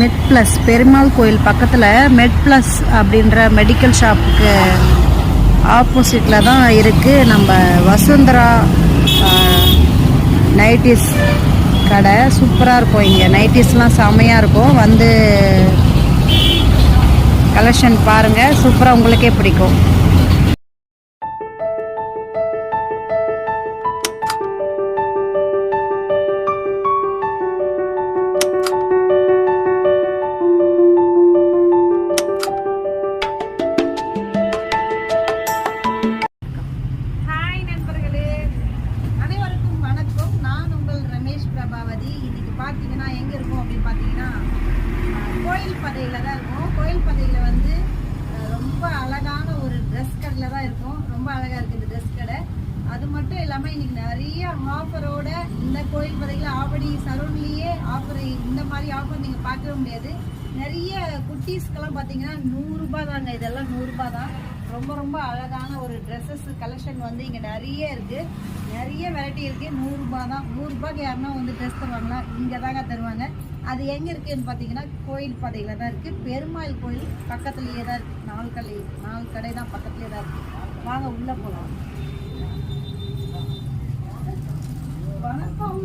மெட் ப்ளஸ் பெருமாள் கோயில் பக்கத்தில் மெட் ப்ளஸ் அப்படின்ற மெடிக்கல் ஷாப்புக்கு ஆப்போசிட்டில் தான் இருக்குது நம்ம வசுந்தரா நைட்டிஸ் கடை. சூப்பராக இருக்கும் இங்கே. நைட்டிஸ்லாம் செமையாக இருக்கும். வந்து கலெக்ஷன் பாருங்கள் சூப்பராக உங்களுக்கே பிடிக்கும். நான் உங்கள் ரமேஷ் பிரபாவதி. இன்னைக்கு பார்த்தீங்கன்னா எங்கே இருக்கும் அப்படின்னு பார்த்தீங்கன்னா கோயில் பதையில் தான் இருக்கும். கோயில் பதையில் வந்து ரொம்ப அழகான ஒரு ட்ரெஸ் கடையில் தான் இருக்கும். ரொம்ப அழகாக இருக்குது இந்த ட்ரெஸ் கடை அது மட்டும் இல்லாமல் இன்னைக்கு நிறைய ஆஃபரோட இந்த கோயில் பதையில் ஆவடி சரௌண்ட்லேயே ஆஃபர் இந்த மாதிரி ஆஃபர் நீங்கள் பார்க்கவே முடியாது. நிறைய குட்டீஸ்க்கெல்லாம் பார்த்தீங்கன்னா நூறுரூபா தாங்க. இதெல்லாம் நூறுரூபா தான். ரொம்ப ரொம்ப அழகான ஒரு ட்ரெஸ்ஸஸ் கலெக்ஷன் வந்து இங்கே நிறைய இருக்குது நிறைய வெரைட்டி இருக்குது நூறுரூபா தான். நூறுரூபாய்க்கு யாருன்னா வந்து ட்ரெஸ் தருவாங்களா? இங்கே தாங்க தருவாங்க. அது எங்கே இருக்குதுன்னு பார்த்தீங்கன்னா கோயில் பாதையில் தான் இருக்குது பெருமாள் கோயில் பக்கத்துலேயே தான் இருக்குது நாலு கடை நாலு கடை தான் பக்கத்துலேயே தான் இருக்குது வாங்க உள்ளே போகலாம் வணக்கம்.